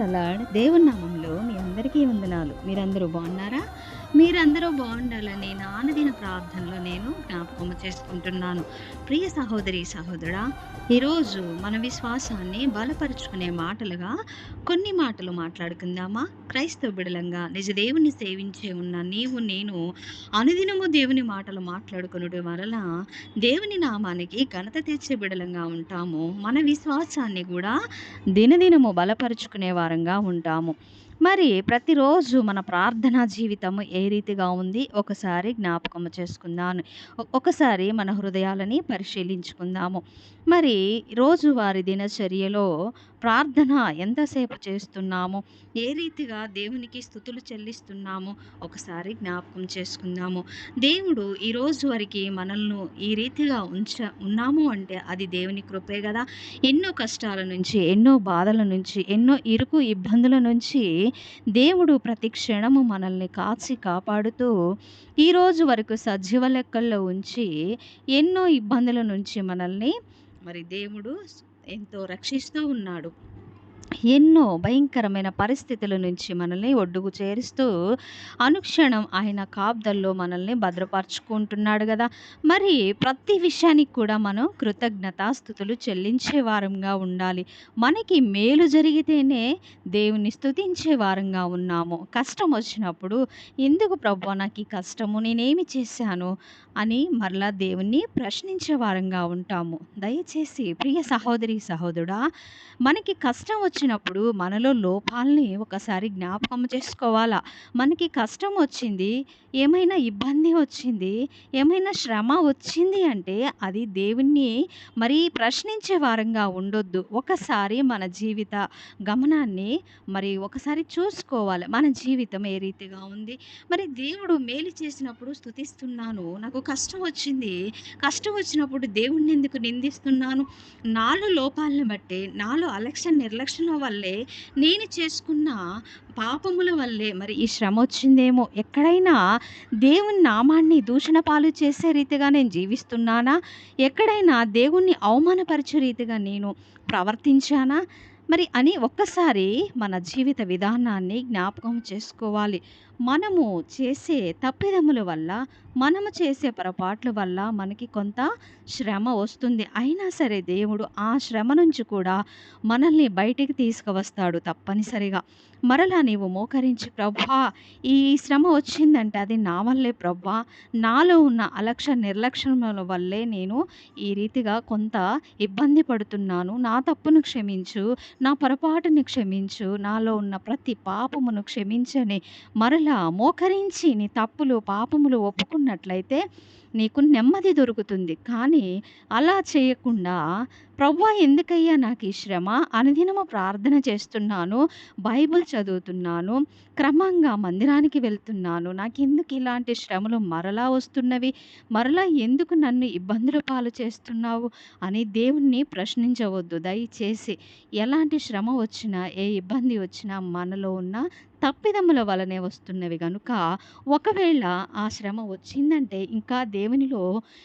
అలాడ్ దేవుని నామంలో మీ అందరికీ వందనాలు. మీరందరూ బాగున్నారా? మీరందరూ బాగుండాలని నా ప్రార్థనలో నేను జ్ఞాపకం చేసుకుంటున్నాను. ప్రియ సహోదరి సహోదరా ఈరోజు మన విశ్వాసాన్ని బలపరుచుకునే మాటలుగా కొన్ని మాటలు మాట్లాడుకుందామా? క్రైస్తవ బిడలంగా నిజ దేవుని సేవించే ఉన్న నీవు నేను అనుదినము దేవుని మాటలు మాట్లాడుకునుడు వలన దేవుని నామానికి ఘనత తెచ్చే బిడలంగా ఉంటాము. మన విశ్వాసాన్ని కూడా దినదినము బలపరుచుకునే వారంగా ఉంటాము. మరి ప్రతిరోజు మన ప్రార్థనా జీవితము ఏ రీతిగా ఉంది? ఒకసారి జ్ఞాపకం చేసుకుందాను. ఒకసారి మన హృదయాలని పరిశీలించుకుందాము. మరి రోజువారి దినచర్యలో ప్రార్థన ఎంతసేపు చేస్తున్నాము? ఏ రీతిగా దేవునికి స్థుతులు చెల్లిస్తున్నాము? ఒకసారి జ్ఞాపకం చేసుకుందాము. దేవుడు ఈరోజు వరకు మనల్ని ఈ రీతిగా ఉంచ ఉన్నాము అంటే అది దేవుని కృపే కదా. ఎన్నో కష్టాల నుంచి ఎన్నో బాధల నుంచి ఎన్నో ఇరుకు ఇబ్బందుల నుంచి దేవుడు ప్రతి క్షణము మనల్ని కాచి కాపాడుతూ ఈ రోజు వరకు సజీవ లెక్కల్లో ఉంచి ఎన్నో ఇబ్బందుల నుంచి మనల్ని మరి దేవుడు ఎంతో రక్షిస్తూ ఉన్నాడు. ఎన్నో భయంకరమైన పరిస్థితుల నుంచి మనల్ని ఒడ్డుకు చేరుస్తూ అనుక్షణం ఆయన కాబ్దల్లో మనల్ని భద్రపరుచుకుంటున్నాడు కదా మరి ప్రతి విషయానికి కూడా మనం కృతజ్ఞత స్థుతులు చెల్లించే వారంగా ఉండాలి. మనకి మేలు జరిగితేనే దేవుని స్థుతించే వారంగా ఉన్నాము. కష్టం వచ్చినప్పుడు ఎందుకు ప్రభు నాకు ఈ కష్టము నేనేమి చేశాను? అని మరలా దేవుణ్ణి ప్రశ్నించే వారంగా ఉంటాము. దయచేసి ప్రియ సహోదరి సహోదరుడా మనకి కష్టం వచ్చిన వచ్చినప్పుడు మనలో లోపాలని ఒకసారి జ్ఞాపకం చేసుకోవాలా? మనకి కష్టం వచ్చింది ఏమైనా ఇబ్బంది వచ్చింది ఏమైనా శ్రమ వచ్చింది అంటే అది దేవుణ్ణి మరి ప్రశ్నించే వారంగా ఉండొద్దు. ఒకసారి మన జీవిత గమనాన్ని మరి ఒకసారి చూసుకోవాలి. మన జీవితం ఏ రీతిగా ఉంది? మరి దేవుడు మేలు చేసినప్పుడు స్థుతిస్తున్నాను నాకు కష్టం వచ్చింది కష్టం వచ్చినప్పుడు దేవుణ్ణి ఎందుకు నిందిస్తున్నాను? నాలో లోపాలను బట్టి నాలో అలక్ష్య నిర్లక్ష్యం వల్లే నేను చేసుకున్న పాపముల వల్లే మరి ఈ శ్రమ వచ్చిందేమో. ఎక్కడైనా దేవుని నామాన్ని దూషణ పాలు చేసే రీతిగా నేను జీవిస్తున్నానా? ఎక్కడైనా దేవుణ్ణి అవమానపరిచే రీతిగా నేను ప్రవర్తించానా? మరి అని ఒక్కసారి మన జీవిత విధానాన్ని జ్ఞాపకం చేసుకోవాలి. మనము చేసే తప్పిదముల వల్ల మనము చేసే పొరపాట్ల వల్ల మనకి కొంత శ్రమ వస్తుంది. అయినా సరే దేవుడు ఆ శ్రమ నుంచి కూడా మనల్ని బయటికి తీసుకువస్తాడు తప్పనిసరిగా. మరలా నీవు మోకరించి ప్రభా ఈ శ్రమ వచ్చిందంటే అది నా వల్లే ప్రభా. నాలో ఉన్న అలక్ష్య నిర్లక్ష్యముల వల్లే నేను ఈ రీతిగా కొంత ఇబ్బంది పడుతున్నాను. నా తప్పును క్షమించు. నా పొరపాటుని క్షమించు. నాలో ఉన్న ప్రతి పాపమును క్షమించని మరలా మోకరించి నీ తప్పులు పాపములు ఒప్పుకున్నట్లయితే నీకు నెమ్మది దొరుకుతుంది. కానీ అలా చేయకుండా ప్రభా ఎందుకయ్యా నాకు ఈ శ్రమ? అనుదినము ప్రార్థన చేస్తున్నాను బైబిల్ చదువుతున్నాను క్రమంగా మందిరానికి వెళ్తున్నాను. నాకు ఎందుకు ఇలాంటి శ్రమలు? మరలా వస్తున్నవి? మరలా ఎందుకు నన్ను ఇబ్బందుల పాలు చేస్తున్నావు? అని దేవుణ్ణి ప్రశ్నించవద్దు. దయచేసి ఎలాంటి శ్రమ వచ్చినా ఏ ఇబ్బంది వచ్చినా మనలో ఉన్న తప్పిదముల వలనే వస్తున్నవి కనుక ఒకవేళ ఆ శ్రమ వచ్చిందంటే ఇంకా దేవునిలో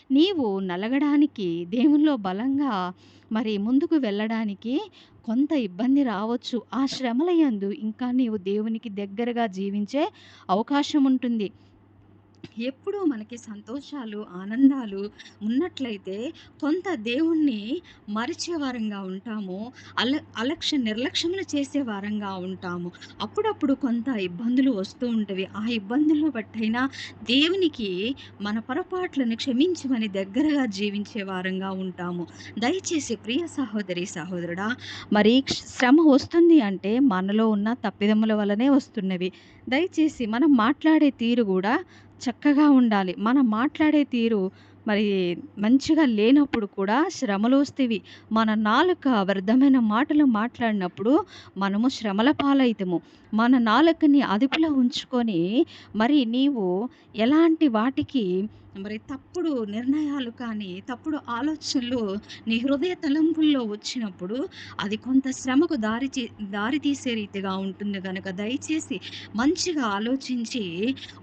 నీవు నలగడానికి దేవునిలో బలంగా మరి ముందుకు వెళ్ళడానికి కొంత ఇబ్బంది రావచ్చు. ఆ శ్రమల యందు ఇంకా నీవు దేవునికి దగ్గరగా జీవించే అవకాశం ఉంటుంది ఎప్పుడూ మనకి సంతోషాలు ఆనందాలు ఉన్నట్లయితే కొంత దేవుణ్ణి మరిచే వారంగా ఉంటాము. అల అలక్ష్య నిర్లక్ష్యములు చేసే వారంగా ఉంటాము. అప్పుడప్పుడు కొంత ఇబ్బందులు వస్తూ ఉంటవి. ఆ ఇబ్బందులను బట్టైనా దేవునికి మన పొరపాట్లను క్షమించమని దగ్గరగా జీవించే వారంగా ఉంటాము. దయచేసి ప్రియ సహోదరి సహోదరుడా మరి శ్రమ వస్తుంది అంటే మనలో ఉన్న తప్పిదముల వల్లనే వస్తున్నవి. దయచేసి మనం మాట్లాడే తీరు కూడా చక్కగా ఉండాలి. మనం మాట్లాడే తీరు మరి మంచిగా లేనప్పుడు కూడా శ్రమలు వస్తేవి మన నాలుక వ్యర్థమైన మాటలు మాట్లాడినప్పుడు మనము శ్రమల పాలవుతాము మన నాలుకని అదుపులో ఉంచుకొని మరి నీవు ఎలాంటి వాటికి మరి తప్పుడు నిర్ణయాలు కానీ, తప్పుడు ఆలోచనలు నీ హృదయ తలంపుల్లో వచ్చినప్పుడు అది కొంత శ్రమకు దారి దారి తీసే రీతిగా ఉంటుంది కనుక దయచేసి మంచిగా ఆలోచించి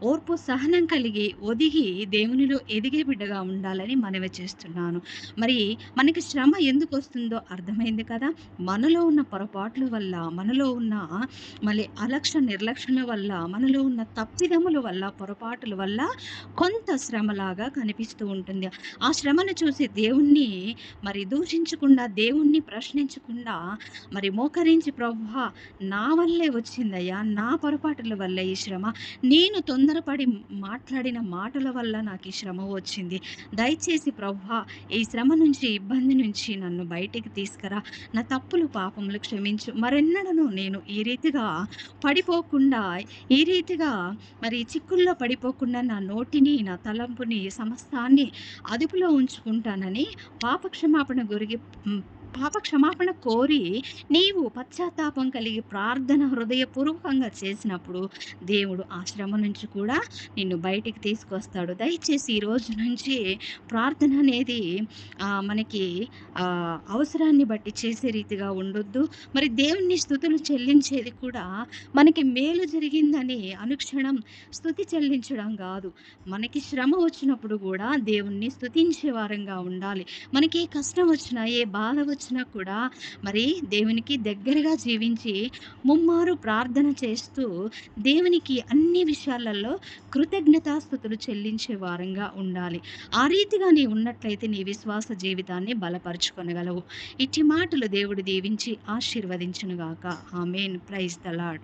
ఓర్పు, సహనం కలిగి, ఒదిగి దేవునిలో ఎదిగే బిడ్డగా ఉండాలని మనవి చేస్తున్నాను. మరి మనకి శ్రమ ఎందుకొస్తుందో అర్థమైంది కదా! మనలో ఉన్న పొరపాట్ల వల్ల, మనలో ఉన్న మళ్ళీ అలక్ష్య నిర్లక్ష్యాల వల్ల, మనలో ఉన్న తప్పిదముల వల్ల, పొరపాటుల వల్ల కొంత లాగా కనిపిస్తూ ఉంటుంది. ఆ శ్రమను చూసి దేవుణ్ణి మరి దూషించకుండా, దేవుణ్ణి ప్రశ్నించకుండా మరి మోకరించి ప్రభువా! నా వల్లే వచ్చిందయ్యా. నా పొరపాటుల వల్లే ఈ శ్రమ. నేను తొందరపడి మాట్లాడిన మాటల వల్ల నాకు ఈ శ్రమ వచ్చింది. దయచేసి ప్రభు ఈ శ్రమ నుంచి, ఇబ్బంది నుంచి నన్ను బయటికి తీసుకురా. నా తప్పులు, పాపములు క్షమించు. మరెన్నడను నేను ఈ రీతిగా పడిపోకుండా, ఈ రీతిగా మరి చిక్కుల్లో పడిపోకుండా నా నోటిని, నా తలంపుని, సమస్తాన్ని అదుపులో ఉంచుకుంటానని పాప క్షమాపణ గురిగి పాప క్షమాపణ కోరి నీవు పశ్చాత్తాపం కలిగి ప్రార్థన హృదయపూర్వకంగా చేసినప్పుడు దేవుడు ఆ శ్రమ నుంచి కూడా నిన్ను బయటికి తీసుకొస్తాడు. దయచేసి ఈ రోజు నుంచి ప్రార్థన అనేది మనకి అవసరాన్ని బట్టి చేసే రీతిగా ఉండొద్దు. మరి దేవుని స్థుతులు చెల్లించేది కూడా మనకి మేలు జరిగిందని అనుక్షణం స్థుతి చెల్లించడం కాదు మనకి శ్రమ వచ్చినప్పుడు కూడా దేవుణ్ణి స్థుతించే వారంగా ఉండాలి. మనకి ఏ కష్టం వచ్చినా, ఏ బాధ వచ్చినా కూడా మరి దేవునికి దగ్గరగా జీవించి ముమ్మారు ప్రార్థన చేస్తూ దేవునికి అన్ని విషయాలలో కృతజ్ఞతాస్థుతులు చెల్లించే వారంగా ఉండాలి. ఆ రీతిగా నీ ఉన్నట్లయితే నీ విశ్వాస జీవితాన్ని బలపరుచుకొనగలవు. ఇట్టి మాటలు దేవుడు దీవించి ఆశీర్వదించునుగాక గాక. ఆమేన్. Praise the lord